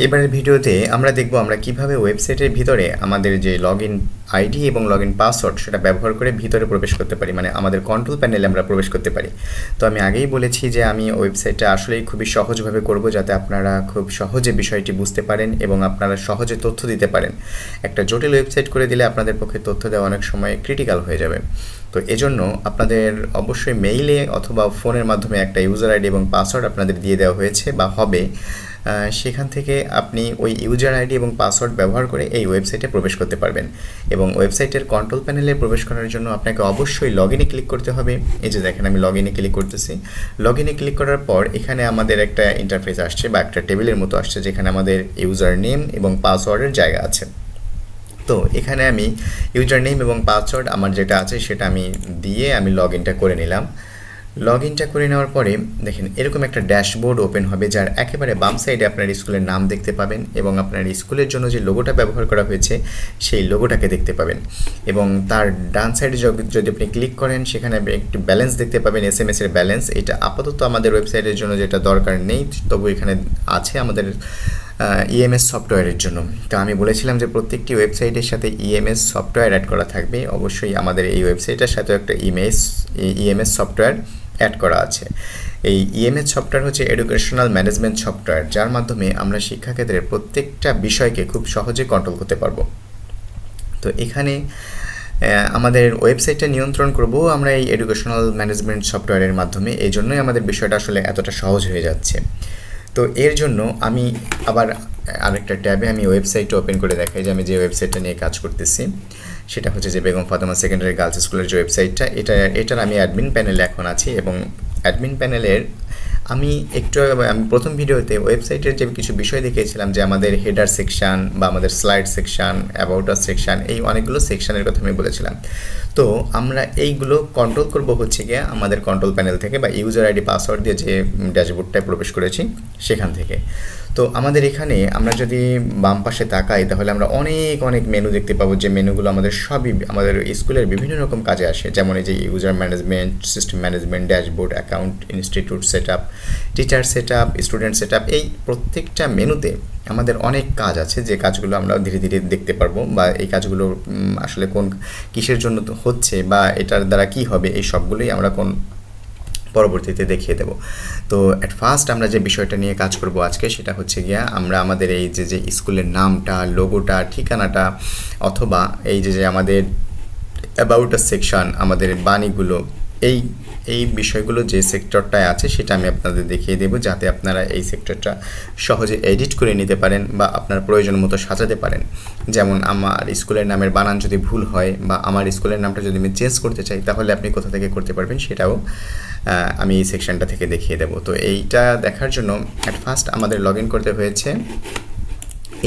এবারের ভিডিওতে আমরা দেখব আমরা কীভাবে ওয়েবসাইটের ভিতরে আমাদের যে লগ ইন আইডি এবং লগ ইন পাসওয়ার্ড সেটা ব্যবহার করে ভিতরে প্রবেশ করতে পারি মানে আমাদের কন্ট্রোল প্যানেলে আমরা প্রবেশ করতে পারি। তো আমি আগেই বলেছি যে আমি ওয়েবসাইটটা আসলেই খুবই সহজভাবে করব যাতে আপনারা খুব সহজে বিষয়টি বুঝতে পারেন এবং আপনারা সহজে তথ্য দিতে পারেন। একটা জটিল ওয়েবসাইট করে দিলে আপনাদের পক্ষে তথ্য দেওয়া অনেক সময় ক্রিটিক্যাল হয়ে যাবে। তো এজন্য আপনাদের অবশ্যই মেইলে অথবা ফোনের মাধ্যমে একটা ইউজার আইডি এবং পাসওয়ার্ড আপনাদের দিয়ে দেওয়া হয়েছে বা হবে সেখান থেকে আপনি ওই ইউজার আইডি এবং পাসওয়ার্ড ব্যবহার করে এই ওয়েবসাইটে প্রবেশ করতে পারবেন। এবং ওয়েবসাইটের কন্ট্রোল প্যানেলে প্রবেশ করার জন্য আপনাকে অবশ্যই লগ ইনে ক্লিক করতে হবে। এই যে দেখেন আমি লগ ইনে ক্লিক করতেছি। লগ ইনে ক্লিক করার পর এখানে আমাদের একটা ইন্টারফেস আসছে বা একটা টেবিলের মতো আসছে যেখানে আমাদের ইউজার নেম এবং পাসওয়ার্ডের জায়গা আছে। তো এখানে আমি ইউজার নেম এবং পাসওয়ার্ড আমার যেটা আছে সেটা আমি দিয়ে আমি লগ ইনটা করে নিলাম। লগ ইনটা করে নেওয়ার পরে দেখেন এরকম একটা ড্যাশবোর্ড ওপেন হবে যার একেবারে বাম সাইডে আপনার স্কুলের নাম দেখতে পাবেন এবং আপনার স্কুলের জন্য যে লোগোটা ব্যবহার করা হয়েছে সেই লোগোটাকে দেখতে পাবেন এবং তার ডান সাইডে যদি আপনি ক্লিক করেন সেখানে একটি ব্যালেন্স দেখতে পাবেন এস এম এর ব্যালেন্স এটা আপাতত আমাদের ওয়েবসাইটের জন্য যেটা দরকার নেই, তবু এখানে আছে আমাদের ইএমএস সফটওয়্যারের জন্য। তো আমি বলেছিলাম যে প্রত্যেকটি ওয়েবসাইটের সাথে ইএমএস সফটওয়্যার অ্যাড করা থাকবে। অবশ্যই আমাদের এই ওয়েবসাইটের সাথেও একটা ইমেজ ইএমএস সফটওয়্যার অ্যাড করা আছে। এই ইএমএস সফটওয়্যার হচ্ছে এডুকেশনাল ম্যানেজমেন্ট সফটওয়্যার, যার মাধ্যমে আমরা শিক্ষাক্ষেত্রের প্রত্যেকটা বিষয়কে খুব সহজে কন্ট্রোল করতে পারব। তো এখানে আমাদের ওয়েবসাইটটা নিয়ন্ত্রণ করব আমরা এই এডুকেশনাল ম্যানেজমেন্ট সফটওয়্যারের মাধ্যমে। এই জন্যই আমাদের বিষয়টা আসলে এতটা সহজ হয়ে যাচ্ছে। তো এর জন্য আমি আবার আরেকটা ট্যাবে আমি ওয়েবসাইটটা ওপেন করে দেখাই যে আমি যে ওয়েবসাইটটা নিয়ে কাজ করতেছি। সেটা হচ্ছে যে বেগম ফাতেমা সেকেন্ডারি গার্লস স্কুলের যে ওয়েবসাইটটা, এটা, এটার আমি অ্যাডমিন প্যানেলে এখন আছি এবং অ্যাডমিন প্যানেলের আমি একটু আমি প্রথম ভিডিওতে ওয়েবসাইটের যে কিছু বিষয় দেখিয়েছিলাম, যে আমাদের হেডার সেকশান বা আমাদের slide section about section section এই অনেকগুলো সেকশানের কথা আমি বলেছিলাম। তো আমরা এইগুলো কন্ট্রোল করব হচ্ছে গিয়ে আমাদের কন্ট্রোল প্যানেল থেকে বা ইউজার আইডি পাসওয়ার্ড দিয়ে যে ড্যাশবোর্ডটায় প্রবেশ করেছি, সেখান থেকে। তো আমাদের এখানে আমরা যদি বাম পাশে তাকাই, তাহলে আমরা অনেক অনেক মেনু দেখতে পাবো যে মেনুগুলো আমাদের সবই, আমাদের স্কুলের বিভিন্ন রকম কাজে আসে। যেমন এই যে user management system management dashboard account institute set up teacher set up student set up এই প্রত্যেকটা মেনুতে আমাদের অনেক কাজ আছে যে কাজগুলো আমরা ধীরে ধীরে দেখতে পারব বা এই কাজগুলো আসলে কোন কিসের জন্য হচ্ছে বা এটার দ্বারা কি হবে, এই সবগুলোই আমরা কোন পরবর্তীতে দেখিয়ে দেব। তো অ্যাট ফার্স্ট আমরা যে বিষয়টা নিয়ে কাজ করব আজকে সেটা হচ্ছে গিয়া আমরা আমাদের এই যে যে স্কুলের নামটা লোগোটা ঠিকানাটা অথবা এই যে যে আমাদের অ্যাবাউট আ সেকশন আমাদের বাণীগুলো, এই এই বিষয়গুলো যে সেক্টরটায় আছে সেটা আমি আপনাদের দেখিয়ে দেবো যাতে আপনারা এই সেক্টরটা সহজে এডিট করে নিতে পারেন বা আপনার প্রয়োজন মতো সাজাতে পারেন। যেমন আমার স্কুলের নামের বানান যদি ভুল হয় বা আমার স্কুলের নামটা যদি আমি চেঞ্জ করতে চাই, তাহলে আপনি কোথা থেকে করতে পারবেন সেটাও আমি এই সেকশনটা থেকে দেখিয়ে দেবো। তো এইটা দেখার জন্য অ্যাট ফার্স্ট আমাদের লগ করতে হয়েছে।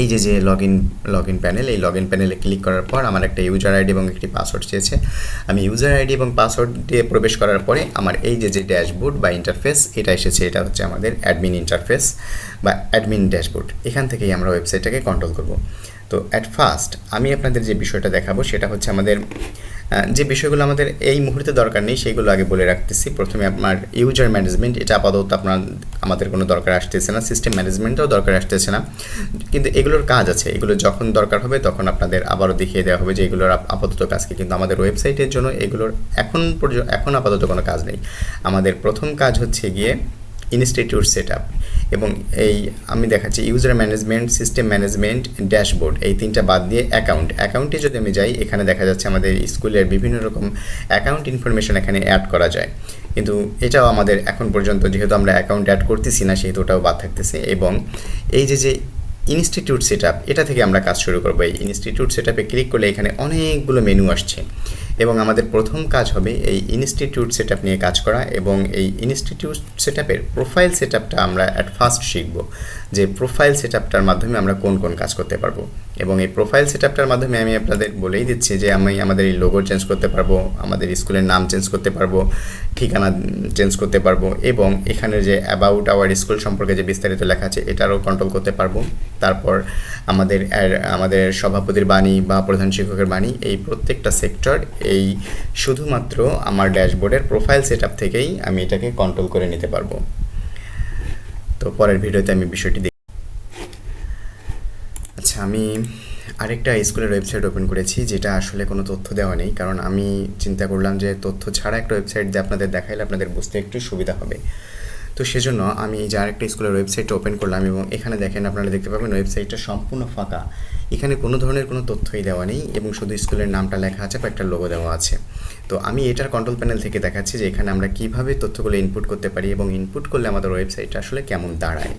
এই যে যে log in log in panel এই লগ ইন প্যানেলে ক্লিক করার পর আমার একটা ইউজার আইডি এবং একটি পাসওয়ার্ড চেয়েছে। আমি ইউজার আইডি এবং পাসওয়ার্ড দিয়ে প্রবেশ করার পরে আমার এই যে যে ড্যাশবোর্ড বা ইন্টারফেস এটা এসেছে, এটা হচ্ছে আমাদের অ্যাডমিন ইন্টারফেস বা অ্যাডমিন ড্যাশবোর্ড এখান থেকেই আমরা ওয়েবসাইটটাকে কন্ট্রোল করব। তো অ্যাট ফার্স্ট আমি আপনাদের যে বিষয়টা দেখাবো সেটা হচ্ছে আমাদের যে বিষয়গুলো আমাদের এই মুহূর্তে দরকার নেই সেইগুলো আগে বলে রাখতেছি। প্রথমে আপনার ইউজার ম্যানেজমেন্ট এটা আপাতত আপনার, আমাদের কোনো দরকার আসতেছে না। সিস্টেম ম্যানেজমেন্টও দরকার আসতেছে না। কিন্তু এগুলোর কাজ আছে। এগুলো যখন দরকার হবে তখন আপনাদের আবারও দেখিয়ে দেওয়া হবে যে এগুলোর আপ- আপাতত কাজকে কিন্তু আমাদের ওয়েবসাইটের জন্য এগুলোর এখন পর্যন্ত এখন আপাতত কোনো কাজ নেই। আমাদের প্রথম কাজ হচ্ছে গিয়ে ইনস্টিটিউট সেট আপ এবং এই আমি দেখাচ্ছি user management system management dashboard এই তিনটা বাদ দিয়ে অ্যাকাউন্ট অ্যাকাউন্টে যদি আমি যাই, এখানে দেখা যাচ্ছে আমাদের স্কুলের বিভিন্ন রকম অ্যাকাউন্ট ইনফরমেশন এখানে অ্যাড করা যায়। কিন্তু এটাও আমাদের এখন পর্যন্ত যেহেতু আমরা অ্যাকাউন্ট অ্যাড করতেছি না, সেহেতু ওটাও বাদ থাকতেছে। এবং এই যে যে ইনস্টিটিউট সেট এটা থেকে আমরা কাজ শুরু করব। এই ইনস্টিটিউট সেট ক্লিক করলে এখানে অনেকগুলো মেনু আসছে। এবং আমাদের প্রথম কাজ হবে এই ইনস্টিটিউট সেট নিয়ে কাজ করা এবং এই ইনস্টিটিউট সেট প্রোফাইল সেট আমরা অ্যাট ফার্স্ট শিখব। যে প্রোফাইল সেট আপটার মাধ্যমে আমরা কোন কোন কাজ করতে পারব। এবং এই প্রোফাইল সেট আপটার মাধ্যমে আমি আপনাদের বলেই দিচ্ছি যে আমি আমাদের এই লোগো চেঞ্জ করতে পারব, আমাদের স্কুলের নাম চেঞ্জ করতে পারব, ঠিকানা চেঞ্জ করতে পারব এবং এখানে যে অ্যাবাউট আওয়ার স্কুল সম্পর্কে যে বিস্তারিত লেখা আছে এটারও কন্ট্রোল করতে পারব। তারপর আমাদের আমাদের সভাপতির বাণী বা প্রধান শিক্ষকের বাণী, এই প্রত্যেকটা সেক্টর এই শুধুমাত্র আমার ড্যাশবোর্ডের প্রোফাইল সেট থেকেই আমি এটাকে কন্ট্রোল করে নিতে পারব। তো পরের ভিডিওতে আমি বিষয়টি দেখ আচ্ছা আমি আরেকটা স্কুলের ওয়েবসাইট ওপেন করেছি, যেটা আসলে কোনো তথ্য দেওয়া নেই, কারণ আমি চিন্তা করলাম যে তথ্য ছাড়া একটা ওয়েবসাইট দিয়ে আপনাদের দেখাইলে আপনাদের বুঝতে একটু সুবিধা হবে। তো সেজন্য আমি যে আরেকটা স্কুলের ওয়েবসাইট ওপেন করলাম এবং এখানে দেখেন আপনারা দেখতে পাবেন ওয়েবসাইটটা সম্পূর্ণ ফাঁকা। এখানে কোনো ধরনের কোনো তথ্যই দেওয়া নেই এবং শুধু স্কুলের নামটা লেখা আছে বা একটা লোগো দেওয়া আছে। তো আমি এটার কন্ট্রোল প্যানেল থেকে দেখাচ্ছি যে এখানে আমরা কীভাবে তথ্যগুলো ইনপুট করতে পারি এবং ইনপুট করলে আমাদের ওয়েবসাইটটা আসলে কেমন দাঁড়ায়।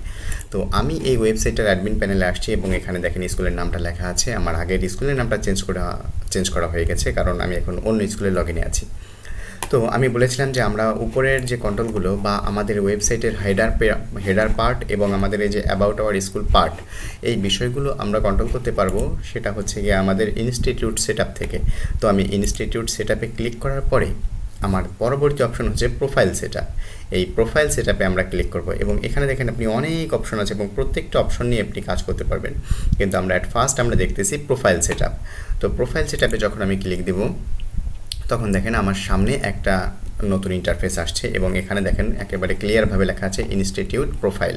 তো আমি এই ওয়েবসাইটটার অ্যাডমিন প্যানেলে আসছি এবং এখানে দেখেন স্কুলের নামটা লেখা আছে। আমার আগের স্কুলের নামটা চেঞ্জ করা চেঞ্জ করা হয়ে গেছে কারণ আমি এখন অন্য স্কুলের লগ ইনে আছি। তো আমি বলেছিলাম যে আমরা উপরের যে কন্ট্রোলগুলো বা আমাদের ওয়েবসাইটের হেডার হেডার পার্ট এবং আমাদের এই যে অ্যাবাউট আওয়ার স্কুল পার্ট এই বিষয়গুলো আমরা কন্ট্রোল করতে পারব, সেটা হচ্ছে গিয়ে আমাদের ইনস্টিটিউট সেট থেকে। তো আমি ইনস্টিটিউট সেট ক্লিক করার পরে আমার পরবর্তী অপশন হচ্ছে প্রোফাইল সেট এই প্রোফাইল সেট আমরা ক্লিক করব এবং এখানে দেখেন আপনি অনেক অপশন আছে এবং প্রত্যেকটা অপশন নিয়ে আপনি কাজ করতে পারবেন। কিন্তু আমরা অ্যাট ফার্স্ট আমরা দেখতেছি প্রোফাইল সেট তো প্রোফাইল সেট যখন আমি ক্লিক দেবো তখন দেখেন আমার সামনে একটা নতুন ইন্টারফেস আসছে এবং এখানে দেখেন একেবারে ক্লিয়ারভাবে লেখা আছে ইনস্টিটিউট প্রোফাইল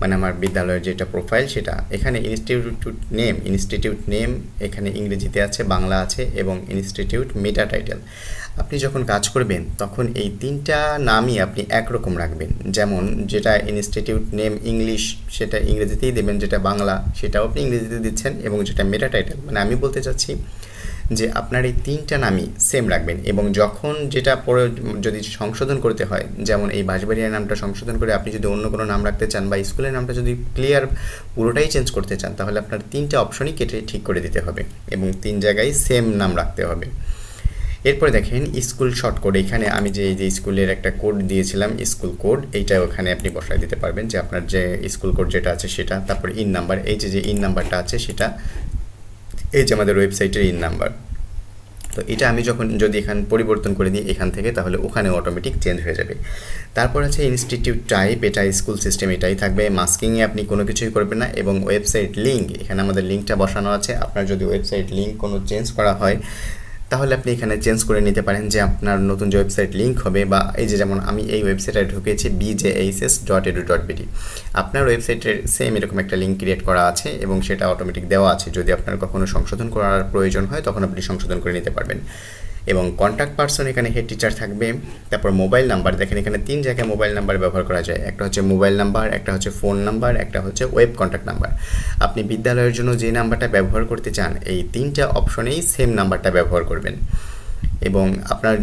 মানে আমার বিদ্যালয়ের যেটা প্রোফাইল সেটা। এখানে ইনস্টিটিউট নেম ইনস্টিটিউট নেম এখানে ইংরেজিতে আছে, বাংলা আছে এবং ইনস্টিটিউট মেটা টাইটেল আপনি যখন কাজ করবেন, তখন এই তিনটা নামই আপনি একরকম রাখবেন। যেমন যেটা ইনস্টিটিউট নেম ইংলিশ সেটা ইংরেজিতেই দেবেন, যেটা বাংলা, সেটাও আপনি ইংরেজিতে দিচ্ছেন এবং যেটা মেটা টাইটেল মানে আমি বলতে চাচ্ছি যে আপনার এই তিনটা নামই সেম রাখবেন এবং যখন যেটা পরে যদি সংশোধন করতে হয়, যেমন এই বাঁশবাড়িয়ার নামটা সংশোধন করে আপনি যদি অন্য কোনো নাম রাখতে চান বা স্কুলের নামটা যদি ক্লিয়ার পুরোটাই চেঞ্জ করতে চান, তাহলে আপনার তিনটা অপশনই কেটে ঠিক করে দিতে হবে এবং তিন জায়গায় সেম নাম রাখতে হবে। এরপরে দেখেন স্কুল শর্ট কোড এখানে আমি যে এই যে স্কুলের একটা কোড দিয়েছিলাম স্কুল কোড এইটা ওখানে আপনি বসায় দিতে পারবেন যে আপনার যে স্কুল কোড যেটা আছে সেটা, তারপর ইন নাম্বার এই যে যে ইন নাম্বারটা আছে সেটা এই যে আমাদের ওয়েবসাইটের ইন নাম্বার তো এটা আমি যখন যদি এখান পরিবর্তন করে দিই এখান থেকে, তাহলে ওখানে অটোমেটিক চেঞ্জ হয়ে যাবে। তারপর আছে ইনস্টিটিউট টাইপ এটা স্কুল সিস্টেম এটাই থাকবে। মাস্কিংয়ে আপনি কোনো কিছুই করবেন না এবং ওয়েবসাইট লিঙ্ক এখানে আমাদের লিঙ্কটা বসানো আছে। আপনার যদি ওয়েবসাইট লিঙ্ক কোনো চেঞ্জ করা হয় তাহলে আপনি এখানে চেঞ্জ করে নিতে পারেন যে আপনার নতুন যে ওয়েবসাইট লিঙ্ক হবে বা এই যে যেমন আমি এই ওয়েবসাইটে ঢুকেছি BJHS dot edu dot BD আপনার ওয়েবসাইটের সেম এরকম একটা লিঙ্ক ক্রিয়েট করা আছে এবং সেটা অটোমেটিক দেওয়া আছে। যদি আপনার কখনো সংশোধন করার প্রয়োজন হয়, তখন আপনি সংশোধন করে নিতে পারবেন। এবং কন্ট্যাক্ট পার্সন এখানে হেড টিচার থাকবে, তারপর মোবাইল নাম্বার দেখেন এখানে তিন জায়গায় মোবাইল নাম্বার ব্যবহার করা যায়। একটা হচ্ছে মোবাইল নাম্বার একটা হচ্ছে ফোন নাম্বার একটা হচ্ছে ওয়েব কন্ট্যাক্ট নাম্বার আপনি বিদ্যালয়ের জন্য যে নাম্বারটা ব্যবহার করতে চান, এই তিনটা অপশনেই সেম নাম্বারটা ব্যবহার করবেন। এবং আপনার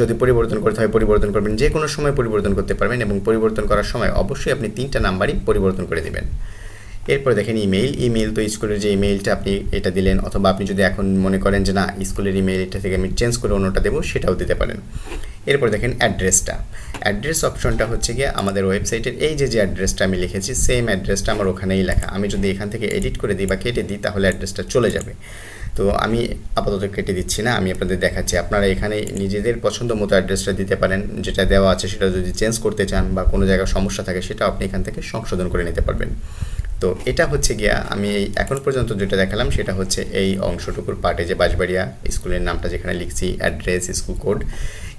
যদি পরিবর্তন করতে হয়, পরিবর্তন করবেন যে কোনো সময় পরিবর্তন করতে পারবেন এবং পরিবর্তন করার সময় অবশ্যই আপনি তিনটা নাম্বারই পরিবর্তন করে দেবেন। এরপর দেখেন ইমেইল। ইমেইল তো স্কুলের যে ইমেইলটা আপনি এটা দিলেন অথবা আপনি যদি এখন মনে করেন যে না, স্কুলের ইমেইলটা থেকে আমি চেঞ্জ করে অন্যটা দেবো, সেটাও দিতে পারেন। এরপর দেখেন অ্যাড্রেসটা। অ্যাড্রেস অপশনটা হচ্ছে গিয়ে আমাদের ওয়েবসাইটের এই যে যে অ্যাড্রেসটা আমি লিখেছি, সেম অ্যাড্রেসটা আমার ওখানেই লেখা। আমি যদি এখান থেকে এডিট করে দিই বা কেটে দিই, তাহলে অ্যাড্রেসটা চলে যাবে। তো আমি আপাতত কেটে দিচ্ছি না, আমি আপনাদের দেখাচ্ছি। আপনারা এখানে নিজেদের পছন্দ মতো অ্যাড্রেসটা দিতে পারেন, যেটা দেওয়া আছে সেটা যদি চেঞ্জ করতে চান বা কোনো জায়গায় সমস্যা থাকে সেটা আপনি এখান থেকে সংশোধন করে নিতে পারবেন। তো এটা হচ্ছে গিয়া আমি এখন পর্যন্ত যেটা দেখালাম সেটা হচ্ছে এই অংশটুকুর পার্টে যে বাঁশবাড়িয়া স্কুলের নামটা যেখানে লিখছি অ্যাড্রেস স্কুল কোড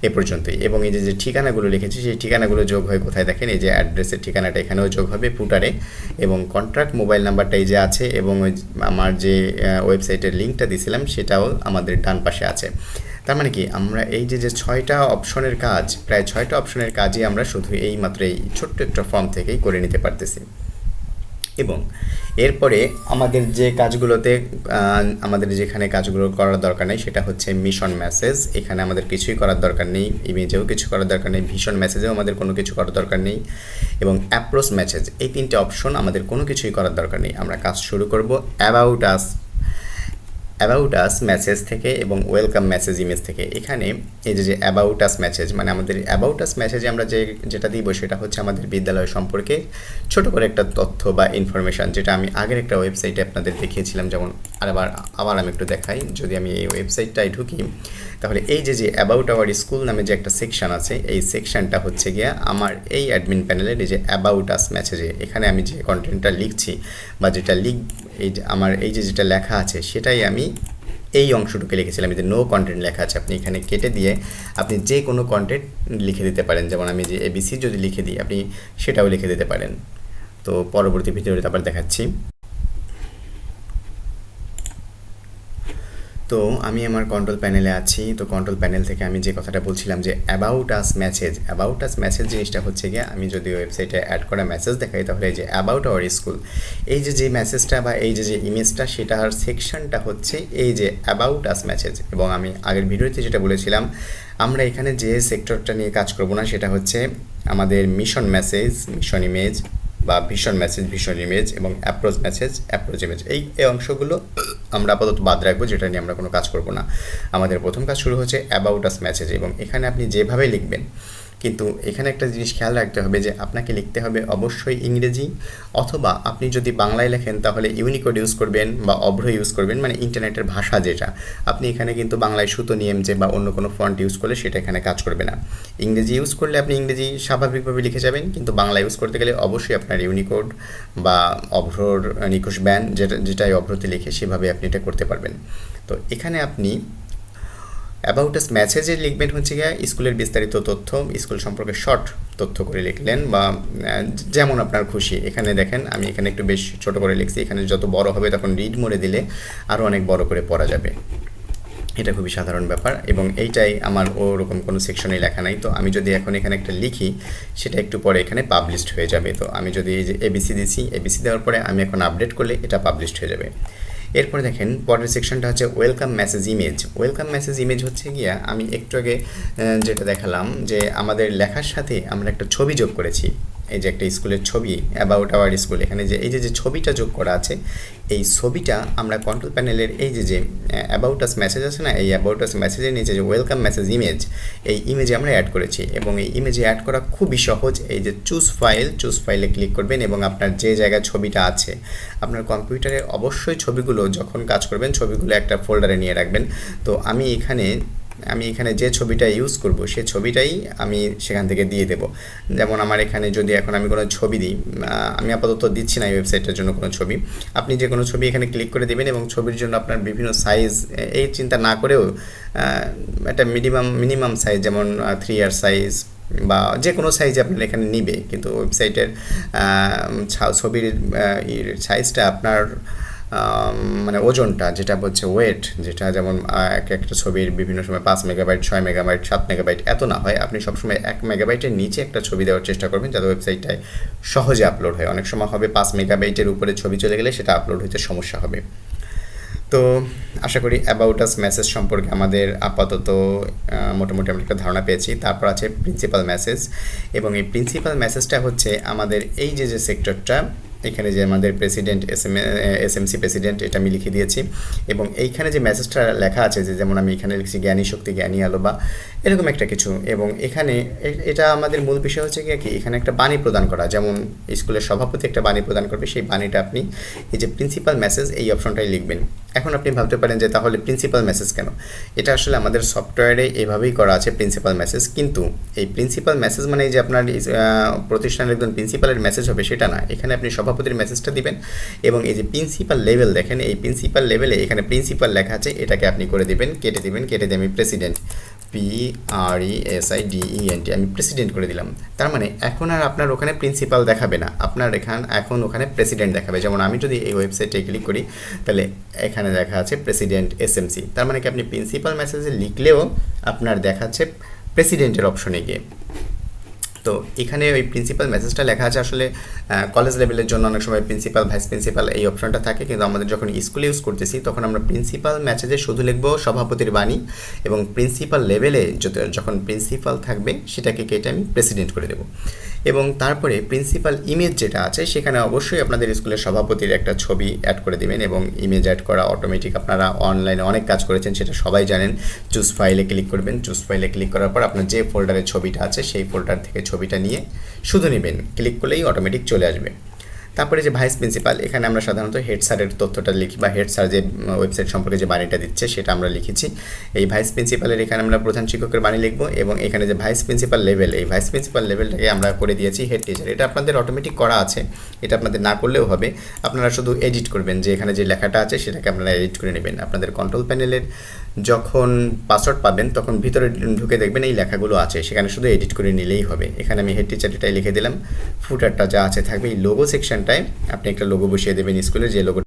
এ পর্যন্তই। এবং এই যে যে ঠিকানাগুলো লিখেছি সেই ঠিকানাগুলো যোগ হয় কোথায় দেখেন? এই যে অ্যাড্রেসের ঠিকানাটা এখানেও যোগ হবে পুটারে এবং কন্ট্রাক্ট মোবাইল নাম্বারটা এই যে আছে এবং ওই আমার যে ওয়েবসাইটের লিঙ্কটা দিয়েছিলাম সেটাও আমাদের ডান পাশে আছে। তার মানে কি? আমরা এই যে যে ছয়টা অপশনের কাজ, প্রায় ছয়টা অপশনের কাজই আমরা শুধু এই মাত্র এই ছোট্ট একটা ফর্ম থেকেই করে নিতে পারতেছি। এবং এরপরে আমাদের যে কাজগুলোতে আমাদের যেখানে কাজগুলো করার দরকার নেই সেটা হচ্ছে মিশন মেসেজ এখানে আমাদের কিছুই করার দরকার নেই ইমেজেও কিছু করার দরকার নেই, ভীষণ মেসেজেও আমাদের কোনো কিছু করার দরকার নেই এবং অ্যাপ্রোচ মেসেজ এই তিনটে অপশন আমাদের কোনো কিছুই করার দরকার নেই। আমরা কাজ শুরু করব about us about us message থেকে এবং ওয়েলকাম মেসেজ ইমেজ থেকে। এখানে এই যে যে অ্যাবাউট আস মেসেজ মানে আমাদের অ্যাবাউট আস মেসেজে আমরা যে, যেটা দিব সেটা হচ্ছে আমাদের বিদ্যালয় সম্পর্কে ছোট করে একটা তথ্য বা ইনফরমেশান যেটা আমি আগের একটা ওয়েবসাইটে আপনাদের দেখিয়েছিলাম, যেমন আবার আবার আমি একটু দেখাই। যদি আমি এই ওয়েবসাইটটায় ঢুকি, তাহলে এই যে যে অ্যাবাউট আওয়ার স্কুল নামে যে একটা সেকশন আছে, এই সেকশনটা হচ্ছে গিয়া আমার এই অ্যাডমিন প্যানেলের এই যে অ্যাবাউট আস মেসেজে এখানে আমি যে কন্টেন্টটা লিখছি বা যেটা লিখ এই যে আমার, এই যে যেটা লেখা আছে, সেটাই আমি এই অংশটুকু লিখেছিলাম। যে নো কন্টেন্ট লেখা আছে, আপনি এখানে কেটে দিয়ে আপনি যে কোনো কন্টেন্ট লিখে দিতে পারেন। যেমন আমি যে এবিসি যদি লিখে দিই, আপনি সেটাও লিখে দিতে পারেন। তো পরবর্তী ভিডিওতে আবার দেখাচ্ছি। তো আমি আমার কন্ট্রোল প্যানেলে আছি। তো কন্ট্রোল প্যানেল থেকে আমি যে কথাটা বলছিলাম যে about us message about us message জিনিসটা হচ্ছে গিয়ে আমি যদি ওয়েবসাইটে অ্যাড করা মেসেজ দেখাই তাহলে এই যে অ্যাবাউট আওয়ার স্কুল এই যে যে মেসেজটা বা এই যে যে ইমেজটা সেটার সেকশনটা হচ্ছে এই যে অ্যাবাউট আস মেসেজ এবং আমি আগের ভিডিওতে যেটা বলেছিলাম, আমরা এখানে যে সেক্টরটা নিয়ে কাজ করব না সেটা হচ্ছে আমাদের মিশন মেসেজ মিশন ইমেজ বা ভীষণ মেসেজ ভীষণ ইমেজ এবং অ্যাপ্রোচ মেসেজ অ্যাপ্রোচ ইমেজ এই এই অংশগুলো আমরা আপাতত বাদ রাখব, যেটা নিয়ে আমরা কোনো কাজ করব না। আমাদের প্রথম কাজ শুরু হচ্ছে অ্যাবাউট আস মেসেজ এবং এখানে আপনি যেভাবে লিখবেন কিন্তু এখানে একটা জিনিস খেয়াল রাখতে হবে যে আপনাকে লিখতে হবে অবশ্যই ইংরেজি অথবা আপনি যদি বাংলায় লেখেন তাহলে ইউনিকোড ইউজ করবেন বা অভ্র ইউজ করবেন মানে ইন্টারনেটের ভাষা যেটা। আপনি এখানে কিন্তু বাংলায় সুতো নিয়ম যে বা অন্য কোনো ফন্ট ইউজ করলে সেটা এখানে কাজ করবে না। ইংরেজি ইউজ করলে আপনি ইংরেজি স্বাভাবিকভাবে লিখে যাবেন, কিন্তু বাংলা ইউজ করতে গেলে অবশ্যই আপনার ইউনিকোড বা অভ্রর নিকুশ ব্যান যেটা, যেটাই অভ্রতে লিখে সেভাবে আপনি এটা করতে পারবেন। তো এখানে আপনি অ্যাবাউট আস মেসেজে লিখবেন হচ্ছে গিয়ে স্কুলের বিস্তারিত তথ্য, স্কুল সম্পর্কে শর্ট তথ্য করে লিখলেন বা যেমন আপনার খুশি। এখানে দেখেন, আমি এখানে একটু বেশ ছোট করে লিখছি। এখানে যত বড় হবে তখন রিড মোড়ে দিলে আরও অনেক বড় করে পড়া যাবে। এটা খুবই সাধারণ ব্যাপার এবং এইটাই আমার ওরকম কোনো সেকশনে লেখা নাই। তো আমি যদি এখন এখানে একটা লিখি, সেটা একটু পরে এখানে পাবলিশড হয়ে যাবে। তো আমি যদি এই যে এবিসি দিছি এবিসি দেওয়ার পরে আমি এখন আপডেট করলে এটা পাবলিশড হয়ে যাবে। এরপরে দেখেন, পরের সেকশনটা হচ্ছে welcome message image welcome message image হচ্ছে গিয়া, আমি একটু আগে যেটা দেখালাম যে আমাদের লেখার সাথে আমরা একটা ছবি যোগ করেছি। এই যে একটা স্কুলের ছবি অ্যাবাউট আওয়ার স্কুল এখানে যে, এই যে যে ছবিটা যোগ করা আছে, এই ছবিটা আমরা কন্ট্রোল প্যানেলের এই যে যে অ্যাবাউট আস মেসেজ আছে না, এই অ্যাবাউট আস মেসেজের নিচে যে ওয়েলকাম মেসেজ ইমেজ এই ইমেজে আমরা অ্যাড করেছি এবং এই ইমেজে অ্যাড করা খুবই সহজ, এই যে চুজ ফাইল চুজ ফাইলে ক্লিক করবেন এবং আপনার যে জায়গায় ছবিটা আছে, আপনার কম্পিউটারে অবশ্যই ছবিগুলো যখন কাজ করবেন, ছবিগুলো একটা ফোল্ডারে নিয়ে রাখবেন। তো আমি এখানে আমি এখানে যে ছবিটা ইউজ করব, সে ছবিটাই আমি সেখান থেকে দিয়ে দেব। যেমন আমার এখানে যদি এখন আমি কোনো ছবি দিই আমি আপাতত দিচ্ছি না এই ওয়েবসাইটের জন্য কোনো ছবি। আপনি যে কোনো ছবি এখানে ক্লিক করে দেবেন এবং ছবির জন্য আপনার বিভিন্ন সাইজ এই চিন্তা না করেও একটা মিনিমাম মিনিমাম সাইজ যেমন থ্রি ইয়ার সাইজ বা যে কোনো সাইজ আপনার এখানে নিবে। কিন্তু ওয়েবসাইটের ছবির সাইজটা আপনার মানে ওজনটা, যেটা বলছে ওয়েট যেটা যেমন এক একটা ছবির বিভিন্ন সময় পাঁচ মেগাবাইট ছয় মেগাবাইট সাত মেগাবাইট এত না হয়, আপনি সবসময় এক মেগাবাইটের নিচে একটা ছবি দেওয়ার চেষ্টা করবেন যাতে ওয়েবসাইটটায় সহজে আপলোড হয়। অনেক সময় হবে পাঁচ মেগাবাইটের উপরে ছবি চলে গেলে সেটা আপলোড হতে সমস্যা হবে। তো আশা করি অ্যাবাউট আস মেসেজ সম্পর্কে আমাদের আপাতত মোটামুটি আমরা একটা ধারণা পেয়েছি। তারপর আছে প্রিন্সিপাল মেসেজ এবং এই প্রিন্সিপাল মেসেজটা হচ্ছে আমাদের এই যে যে সেক্টরটা এখানে যে আমাদের president S M S M C president এটা আমি লিখে দিয়েছি। এবং এইখানে যে মেসেজটা লেখা আছে, যে যেমন আমি এখানে লিখছি, জ্ঞানী শক্তি, জ্ঞানী আলো বা এরকম একটা কিছু। এবং এখানে এটা আমাদের মূল বিষয় হচ্ছে কি, এখানে একটা বাণী প্রদান করা। যেমন স্কুলের সভাপতি একটা বাণী প্রদান করবে, সেই বাণীটা আপনি এই যে প্রিন্সিপাল মেসেজ এই অপশনটাই লিখবেন। এখন আপনি ভাবতে পারেন যে তাহলে প্রিন্সিপাল মেসেজ কেন? এটা আসলে আমাদের সফটওয়্যারে এভাবেই করা আছে প্রিন্সিপাল মেসেজ কিন্তু এই প্রিন্সিপাল মেসেজ মানে যে আপনার প্রতিষ্ঠানের একজন প্রিন্সিপালের মেসেজ হবে সেটা না। এখানে আপনি সভাপতির মেসেজটা দিবেন এবং এই যে প্রিন্সিপাল লেভেল দেখেন, এই প্রিন্সিপাল লেভেলে এখানে প্রিন্সিপাল লেখা আছে, এটাকে আপনি করে দিবেন, কেটে দিবেন, কেটে দিয়ে আমি president P R E S I D E আমি প্রেসিডেন্ট করে দিলাম। তার মানে এখন আর আপনার ওখানে প্রিন্সিপাল দেখাবে না। আপনার এখান, এখন ওখানে প্রেসিডেন্ট দেখাবে। যেমন আমি যদি এই ওয়েবসাইটে ক্লিক করি, তাহলে এখানে দেখা আছে প্রেসিডেন্ট এসএমসি তার মানে কি আপনি প্রিন্সিপাল মেসেজে লিখলেও আপনার দেখাচ্ছে প্রেসিডেন্টের অপশনে গিয়ে। তো এখানে ওই প্রিন্সিপাল মেসেজটা লেখা আছে আসলে কলেজ লেভেলের জন্য অনেক সময় প্রিন্সিপাল ভাইস প্রিন্সিপাল এই অপশনটা থাকে। কিন্তু আমাদের যখন স্কুলে ইউজ করতেছি, তখন আমরা প্রিন্সিপাল মেসেজে শুধু লিখব সভাপতির বাণী এবং প্রিন্সিপাল লেভেলে যখন প্রিন্সিপাল থাকবে, সেটাকে কেটে আমি প্রেসিডেন্ট করে দেবো। এবং তারপরে প্রিন্সিপাল ইমেজ যেটা আছে, সেখানে অবশ্যই আপনাদের স্কুলের সভাপতির একটা ছবি অ্যাড করে দেবেন এবং ইমেজ অ্যাড করা অটোমেটিক আপনারা অনলাইনে অনেক কাজ করেছেন, সেটা সবাই জানেন। চুজ ফাইলে ক্লিক করবেন চুজ ফাইলে ক্লিক করার পর আপনার যে ফোল্ডারের ছবিটা আছে, সেই ফোল্ডার থেকে ছবিটা নিয়ে শুধু নেবেন। ক্লিক করলেই অটোমেটিক চলে আসবে। তারপরে যে ভাইস প্রিন্সিপাল এখানে আমরা সাধারণত হেড স্যারের তথ্যটা লিখি বা হেড স্যার যে ওয়েবসাইট সম্পর্কে যে বাণীটা দিচ্ছে, সেটা আমরা লিখেছি। এই ভাইস প্রিন্সিপালের এখানে আমরা প্রধান শিক্ষকের বাণী লিখব এবং এখানে যে ভাইস প্রিন্সিপাল লেভেল এই ভাইস প্রিন্সিপাল লেভেলটাকে আমরা করে দিয়েছি হেড টিচার এটা আপনাদের অটোমেটিক করা আছে, এটা আপনাদের না করলেও হবে। আপনারা শুধু এডিট করবেন যে এখানে যে লেখাটা আছে, সেটাকে আপনারা এডিট করে নেবেন। আপনাদের কন্ট্রোল প্যানেলের যখন পাসওয়ার্ড পাবেন, তখন ভিতরে ঢুকে দেখবেন এই লেখাগুলো আছে। সেখানে শুধু এডিট করে নিলেই হবে। এখানে আমি হেড টিচার লিখে দিলাম। ফুটারটা যা আছে থাকবে, এই লোগো সেকশনটায় আপনি একটা লোগো বসিয়ে দেবেন স্কুলে, যে লোগো